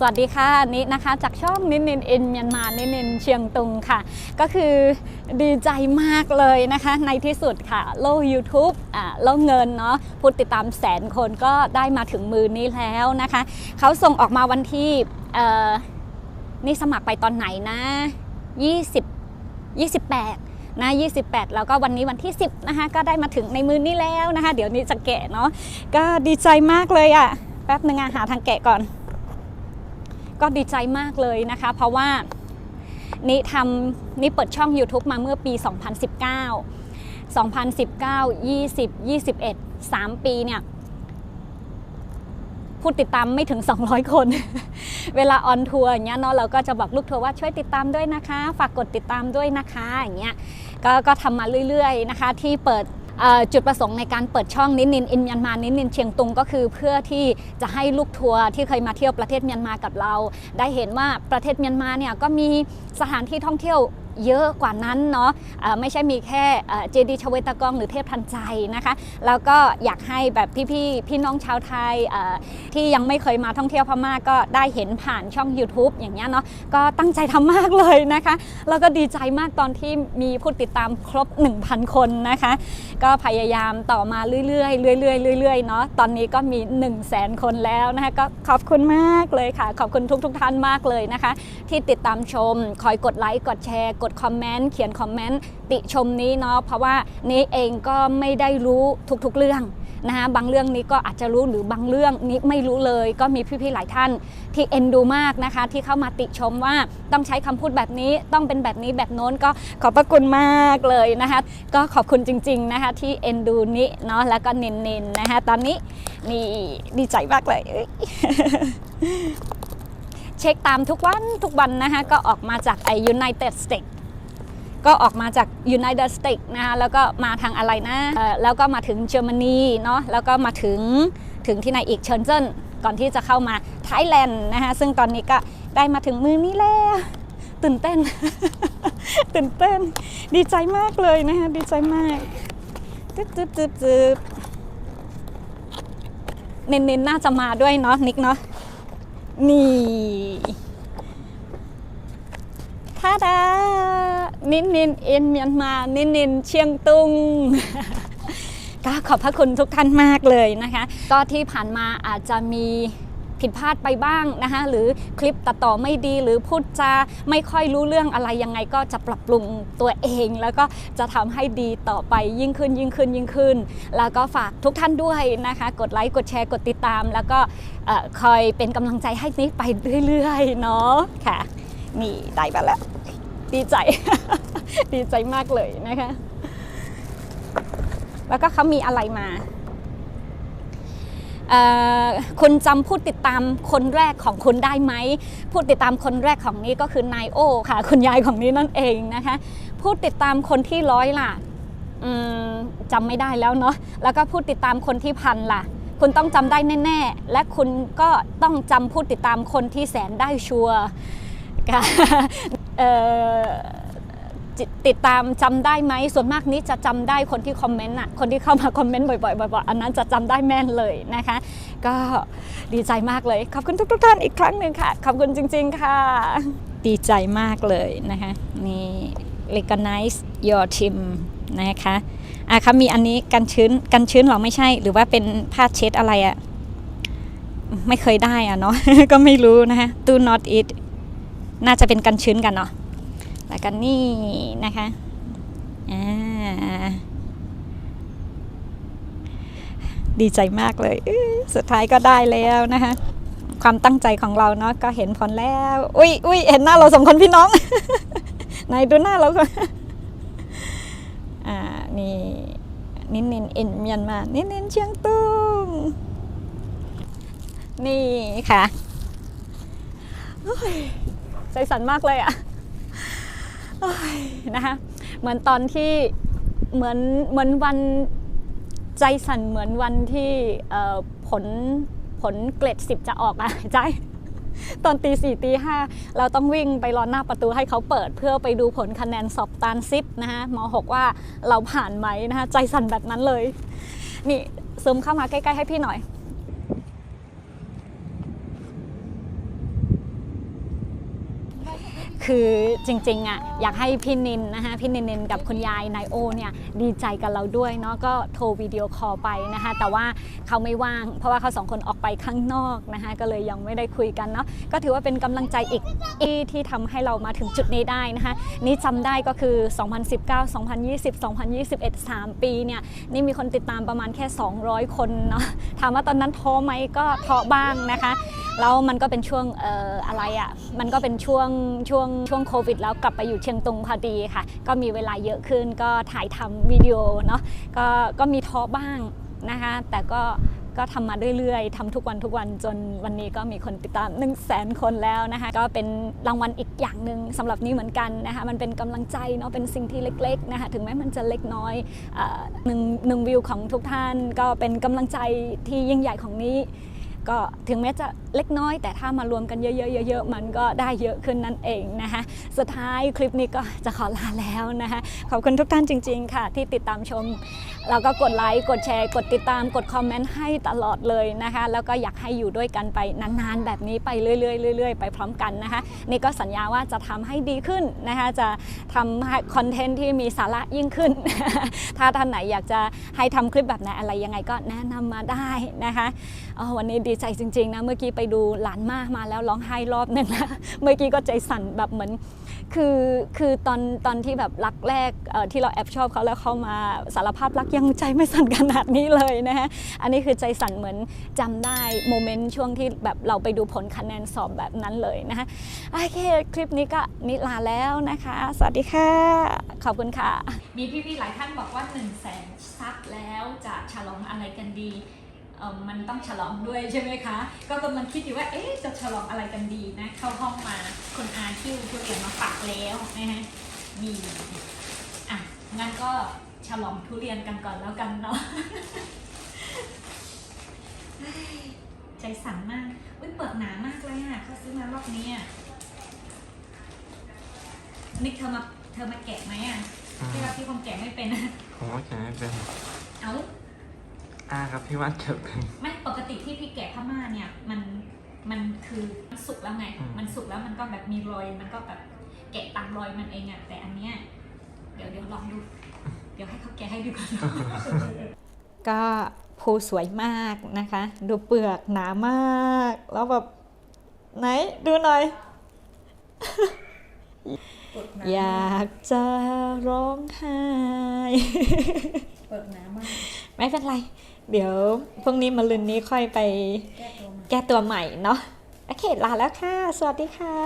สวัสดีค่ะนินะคะจากช่องนินนินอินเมียนมานินนินเชียงตุงค่ะ ก็คือดีใจมากเลยนะคะ ในที่สุดค่ะ โลก YouTube อ่าโลกเงินเนาะผู้ติดตามแสนคนก็ได้มาถึงมือนี้แล้วนะคะ เขาส่งออกมาวันที่เอ่อนี่สมัครไปตอนไหนนะ20 28นะ28 แล้วก็วันนี้วันที่ 10 นะคะ ก็ได้มาถึงในมือนี้แล้วนะคะ เดี๋ยวนี้จะแกะเนาะ ก็ดีใจมากเลยอะ่ะ แป๊บนึงอะหาทางแกะก่อน ก็ดีใจมากเลยนะคะ เพราะว่านี่ทำนี่เปิดช่อง YouTube มาเมื่อปี 2019 2019 20 21 3 ปีเนี่ยผู้ติดตามไม่ถึง 200 คน เวลาออนทัวร์อย่างเงี้ยเนาะเราก็จะบอกลูกทัวร์ว่าช่วยติดตามด้วยนะคะ ฝากกดติดตามด้วยนะคะอย่างเงี้ยก็ก็ทำมาเรื่อยๆนะคะ ที่เปิด จุดประสงค์ในการเปิดช่องนินนินอินเมียนมานินนินเชียงตุงก็คือเพื่อที่จะให้ลูกทัวร์ที่เคยมาเที่ยวประเทศเมียนมากับเรา ได้เห็นว่าประเทศเมียนมาเนี่ยก็มีสถานที่ท่องเที่ยว เยอะกว่านั้นเนาะไม่ใช่มีแค่เจดีชเวตากองหรือเทพทันใจนะคะ แล้วก็อยากให้แบบพี่ๆพี่น้องชาวไทยที่ยังไม่เคยมาท่องเที่ยวพม่าก็ได้เห็นผ่านช่อง YouTube อย่างเงี้ยเนาะก็ตั้งใจทำมากเลยนะคะ แล้วก็ดีใจมากตอนที่มีผู้ติดตามครบ 1,000 คนนะคะ ก็พยายามต่อมาเรื่อยๆเรื่อยๆเรื่อยๆเนาะตอนนี้ก็มี 1 0 0 0 0แสนคนแล้วนะคะก็ขอบคุณมากเลยค่ะ ขอบคุณทุกๆท่านมากเลยนะคะ ที่ติดตามชม คอยกดไลค์กดแชร์กดคอมเมนต์เขียนคอมเมนต์ติชมนี้เนาะเพราะว่านี้เองก็ไม่ได้รู้ทุกๆเรื่องนะคะบางเรื่องนี้ก็อาจจะรู้หรือบางเรื่องนี้ไม่รู้เลย ก็มีพี่ๆหลายท่านที่เอ็นดูมากนะคะ ที่เข้ามาติชมว่าต้องใช้คำพูดแบบนี้ต้องเป็นแบบนี้แบบโน้นก็ขอบพระคุณมากเลยนะคะก็ขอบคุณจริง ๆนะคะ ที่เอ็นดูนี้เนาะแล้วก็เน้นๆนะคะตอนนี้นี่ดีใจมากเลยเอ้ยเช็คตามทุกวันทุกวันนะคะก็ออกมาจากไอ United States ก็ออกมาจาก United States นะคะแล้วก็มาทางอะไรนะแล้วก็มาถึงเยอรมนีเนาะแล้วก็มาถึงถึงที่ไหนอีกเชิญเจิ้นก่อนที่จะเข้ามาไทยแลนด์นะคะซึ่งตอนนี้ก็ได้มาถึงมือนี้แล้วตื่นเต้น ตื่นเต้น ดีใจมากเลยนะคะดีใจมากตึ๊บตึ๊บตึ๊บตึ๊บเน้นๆน่าจะมาด้วยเนาะนิกเนาะนี่ท่าดา นินนินเอ็นเมียนมานินนินเชียงตุงก็ขอบพระคุณทุกท่านมากเลยนะคะ ก็ที่ผ่านมาอาจจะมีผิดพลาดไปบ้างนะคะหรือคลิปตัดต่อไม่ดีหรือพูดจาไม่ค่อยรู้เรื่องอะไรยังไงก็จะปรับปรุงตัวเอง แล้วก็จะทำให้ดีต่อไปยิ่งขึ้นยิ่งขึ้นยิ่งขึ้น แล้วก็ฝากทุกท่านด้วยนะคะ กดไลค์กดแชร์กดติดตาม แล้วก็คอยเป็นกำลังใจให้นี้ไปเรื่อยๆเนาะค่ะนี่ได้มาแล้ว ดีใจ ดีใจมากเลยนะคะ แล้วก็เขามีอะไรมา คุณจำผู้ติดตามคนแรกของคุณได้ไหม ผู้ติดตามคนแรกของนี้ก็คือนายโอค่ะ คุณยายของนี้นั่นเองนะคะ ผู้ติดตามคนที่ร้อยล่ะจำไม่ได้แล้วเนาะ แล้วก็ผู้ติดตามคนที่พันล่ะคุณต้องจำได้แน่ ๆ และคุณก็ต้องจำผู้ติดตามคนที่แสนได้ชัวร์ ค่ะติดตามจำได้ไหมส่วนมากนี้จะจำได้คนที่คอมเมนต์อะคนที่เข้ามาคอมเมนต์บ่อยๆบ่อยๆอันนั้นจะจำได้แม่นเลยนะคะ ก็ดีใจมากเลย ขอบคุณทุกๆท่านอีกครั้งหนึ่งค่ะ ขอบคุณจริง ๆ ค่ะ ดีใจมากเลยนะคะนี่ recognize your team นะคะอะเขามีอันนี้กันชื้นกันชื้นหรอไม่ใช่ หรือว่าเป็นผ้าเช็ดอะไรอะไม่เคยได้อะเนาะก็ไม่รู้นะคะ do not eat น่าจะเป็นกันชื้นกันเนาะแล้วก็นี่นะคะอ่าดีใจมากเลย สุดท้ายก็ได้แล้วนะคะ ความตั้งใจของเราเนาะก็เห็นผลแล้ว อุ้ยอุ้ยเห็นหน้าเราสองคนพี่น้องไหนดูหน้าเราก่อนอ่านี่นินนินเอ็นเมียนมา นินนินเชียงตุงนี่ค่ะ ใจสั่นมากเลยอะโอ้ยนะคะเหมือนตอนที่เหมือนเหมือนวันใจสั่นเหมือนวันที่ผลผลเกรดสิบจะออกอะใจ ตอนตีสี่ตีห้าเราต้องวิ่งไปรอหน้าประตูให้เขาเปิด เพื่อไปดูผลคะแนนสอบตานซิปนะคะมหกว่าเราผ่านไหมนะคะใจสั่นแบบนั้นเลย นี่ซูมเข้ามาใกล้ ๆ ให้พี่หน่อย คือจริงๆอะอยากให้พี่นินนะคะพี่นินนินกับคุณยายนายโอเนี่ยดีใจกับเราด้วยเนาะก็โทรวิดีโอคอลไปนะคะแต่ว่าเขาไม่ว่าง เพราะว่าเขาสองคนออกไปข้างนอกนะคะก็เลยยังไม่ได้คุยกันเนาะก็ถือว่าเป็นกำลังใจอีกที่ที่ทำให้เรามาถึงจุดนี้ได้นะคะนี่จำได้ก็คือ 2019 2020 2021 3 ปีเนี่ยนี่มีคนติดตามประมาณแค่ 200 คนเนาะถามว่าตอนนั้นท้อไหมก็ท้อบ้างนะคะ แล้วมันก็เป็นช่วงเอ่ออะไรอะ่ะมันก็เป็นช่วงช่วงช่วงโควิด แล้วกลับไปอยู่เชียงตุงพอดีค่ะ ก็มีเวลาเยอะขึ้นก็ถ่ายทำวิดีโอเนาะก็ก็มีท้อบ้างนะคะ แต่ก็ก็ทำมาเรื่อยๆทำทุกวันทุกวันจนวันนี้ก็มีคนติดตาม 1 0 0 0 0แสนคนแล้วนะคะ ก็เป็นรางวัลอีกอย่างหนึ่งสำหรับนี่เหมือนกันนะคะ มันเป็นกำลังใจเนาะเป็นสิ่งที่เล็กๆนะคะถึงแม้มันจะเล็กน้อยอหนึ่งหนึ่งวิวของทุกท่าน ก็เป็นกำลังใจที่ยิ่งใหญ่ของนี้ ก็ถึงแม้จะเล็กน้อย แต่ถ้ามารวมกันเยอะๆเยอะๆมันก็ได้เยอะขึ้นนั่นเองนะคะสุดท้ายคลิปนี้ก็จะขอลาแล้วนะคะขอบคุณทุกท่านจริง ๆ ค่ะ ที่ติดตามชมแล้วก็กดไลค์กดแชร์กดติดตามกดคอมเมนต์ให้ตลอดเลยนะคะแล้วก็อยากให้อยู่ด้วยกันไปนานๆ แบบนี้ไปเรื่อยๆเรื่อยๆไปพร้อมกันนะคะนี่ก็สัญญาว่าจะทำให้ดีขึ้นนะคะจะทำคอนเทนต์ที่มีสาระยิ่งขึ้น ถ้าท่านไหนอยากจะให้ทำคลิปแบบไหนอะไรยังไงก็แนะนำมาได้นะคะวันนี้ดีใจจริงๆนะเมื่อกี้ไปดูหลานมากมาแล้วร้องไห้รอบหนึงนะเมื่อกี้ก็ใจสั่นแบบเหมือน คือคือตอนตอนที่แบบรักแรกที่เราแอบชอบเขาแล้วเขามาสารภาพรักยังใจไม่สั่นขนาดนี้เลยนะฮะอันนี้คือใจสั่นเหมือนจำได้โมเมนต์ช่วงที่แบบเราไปดูผลคะแนนสอบแบบนั้นเลยนะคะโอเคคลิปนี้ก็นิลาแล้วนะคะ สวัสดีค่ะ ขอบคุณค่ะ มีพี่ๆหลายท่านบอกว่า1นึ่งแสนซับแล้วจะฉลองอะไรกันดี มันต้องฉลองด้วยใช่ไหมคะ ก็กำลังคิดอยู่ว่า เอ๊ะ จะฉลองอะไรกันดีนะ เข้าห้องมาคนอาคิวทุเรียนมาฝากแล้วนะฮะมีอะ งั้นก็ฉลองทุเรียนกันก่อนแล้วกันเนาะเฮ้ยใจสั่นมากอุ้ยเปลือกหนามากเลยอะเขาซื้อมารอบนี้อะนิกเธอมาเธอมาแกะไหมอะอืมที่เราพี่คงแกะไม่เป็นอะผมว่าแกไม่เป็น เอ้า อ่าครับพี่วัดเก็บเป็น ไม่ปกติที่พี่แกะพม่าเนี่ยมันมันคือมันสุกแล้วไง อืม มันสุกแล้วมันก็แบบมีรอยมันก็แบบแกะตามรอยมันเองอะแต่อันเนี้ยเดี๋ยวเดี๋ยวลองดู เดี๋ยวให้เขาแกะให้ดูก่อน ก็ภูสวยมากนะคะ ดูเปลือกหนามาก แล้วแบบ ไหน ดูหน่อยอยากจะร้องไห้ เปิดน้ำมาก ไม่เป็นไร เดี๋ยวพรุ่งนี้มาลืนนี้ค่อยไปแก้ตัวมาแก้ตัวใหม่เนาะโอเคลาแล้วค่ะ สวัสดีค่ะ